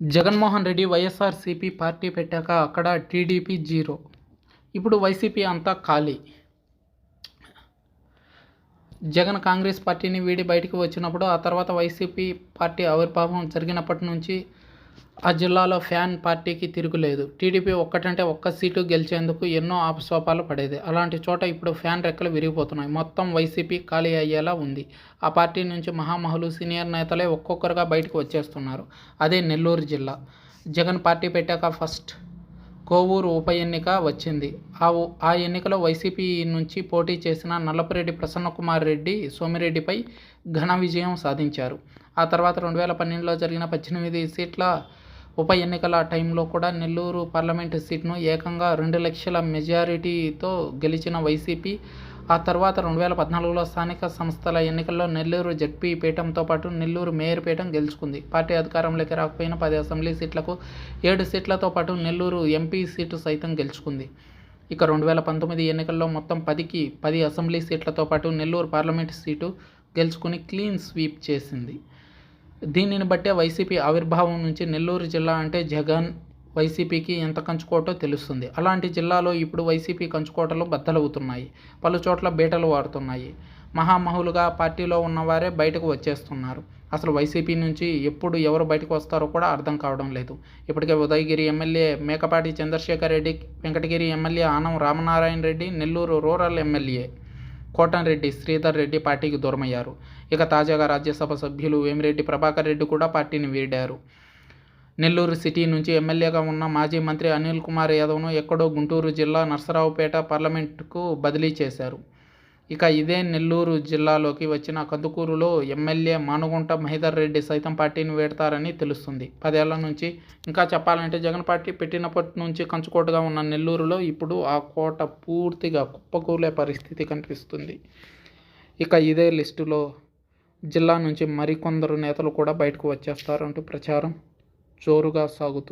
Jaganmohan Reddy YSRCP party పెట్టాక అక్కడ TDP zero. ఇప్పుడు వైసీపీ అంతా ఖాళీ. జగన్ కాంగ్రెస్ పార్టీని వీడి బయటికి వచ్చినప్పుడు ఆ తర్వాత వైసీపీ పార్టీ ఆవిర్భావం జరిగినప్పటి నుంచి ఆ జిల్లాలో ఫ్యాన్ పార్టీకి తిరుగులేదు టీడీపీ ఒక్కటంటే ఒక్క సీటు గెలిచేందుకు ఎన్నో ఆపస్వాపాలు పడేది. అలాంటి చోట ఇప్పుడు ఫ్యాన్ రెక్కలు విరిగిపోతున్నాయి. మొత్తం వైసీపీ ఖాళీ అయ్యేలా ఉంది. ఆ పార్టీ నుంచి మహామహులు సీనియర్ నేతలే ఒక్కొక్కరుగా బయటకు వచ్చేస్తున్నారు. అదే నెల్లూరు జిల్లా. జగన్ పార్టీ పెట్టాక ఫస్ట్ కోవూరు ఉప ఎన్నిక వచ్చింది. ఆ ఆ ఎన్నికలో వైసీపీ నుంచి పోటీ చేసిన నల్లపురెడ్డి ప్రసన్నకుమార్ రెడ్డి సోమిరెడ్డిపై ఘన విజయం సాధించారు. ఆ తర్వాత రెండు వేల పన్నెండులో జరిగిన పద్దెనిమిది సీట్ల ఉప ఎన్నికల టైంలో కూడా నెల్లూరు పార్లమెంటు సీట్ను ఏకంగా రెండు లక్షల మెజారిటీతో గెలిచిన వైసీపీ ఆ తర్వాత రెండు వేల పద్నాలుగులో స్థానిక సంస్థల ఎన్నికల్లో నెల్లూరు జడ్పీ పీఠంతో పాటు నెల్లూరు మేయర్ పీఠం గెలుచుకుంది. పార్టీ అధికారంలోకి రాకపోయిన పది అసెంబ్లీ సీట్లకు ఏడు సీట్లతో పాటు నెల్లూరు ఎంపీ సీటు సైతం గెలుచుకుంది. ఇక రెండు వేల పంతొమ్మిది ఎన్నికల్లో మొత్తం పదికి పది అసెంబ్లీ సీట్లతో పాటు నెల్లూరు పార్లమెంటు సీటు గెలుచుకుని క్లీన్ స్వీప్ చేసింది. దీనిని బట్టే వైసీపీ ఆవిర్భావం నుంచి నెల్లూరు జిల్లా అంటే జగన్ వైసీపీకి ఎంత కంచుకోటో తెలుస్తుంది. అలాంటి జిల్లాలో ఇప్పుడు వైసీపీ కంచుకోటలు బద్దలవుతున్నాయి. పలు చోట్ల బీటలు వాడుతున్నాయి. మహామహులుగా పార్టీలో ఉన్నవారే బయటకు వచ్చేస్తున్నారు. అసలు వైసీపీ నుంచి ఎప్పుడు ఎవరు బయటకు వస్తారో కూడా అర్థం కావడం లేదు. ఇప్పటికే Udayagiri MLA Mekapati Chandrasekhar Reddy Venkatagiri MLA Anam Ramanarayana Reddy Nellore rural MLA Kotamreddy Sridhar Reddy పార్టీకి దూరమయ్యారు. ఇక తాజాగా రాజ్యసభ సభ్యులు వేమిరెడ్డి ప్రభాకర్ రెడ్డి కూడా పార్టీని వీడారు. నెల్లూరు సిటీ నుంచి ఎమ్మెల్యేగా ఉన్న మాజీ మంత్రి అనిల్ కుమార్ యాదవ్ను ఎక్కడో గుంటూరు జిల్లా నర్సరావుపేట పార్లమెంటుకు బదిలీ చేశారు. ఇక ఇదే నెల్లూరు జిల్లాలోకి వచ్చిన కందుకూరులో ఎమ్మెల్యే మానుగుంట మహిదర్ రెడ్డి సైతం పార్టీని వేడతారని తెలుస్తుంది. పదేళ్ళ నుంచి ఇంకా చెప్పాలంటే జగన్ పార్టీ పెట్టినప్పటి నుంచి కంచుకోటగా ఉన్న నెల్లూరులో ఇప్పుడు ఆ కోట పూర్తిగా కుప్పకూలే పరిస్థితి కనిపిస్తుంది. ఇక ఇదే లిస్టులో జిల్లా నుంచి మరికొందరు నేతలు కూడా బయటకు వచ్చేస్తారంటూ ప్రచారం జోరుగా సాగుతుంది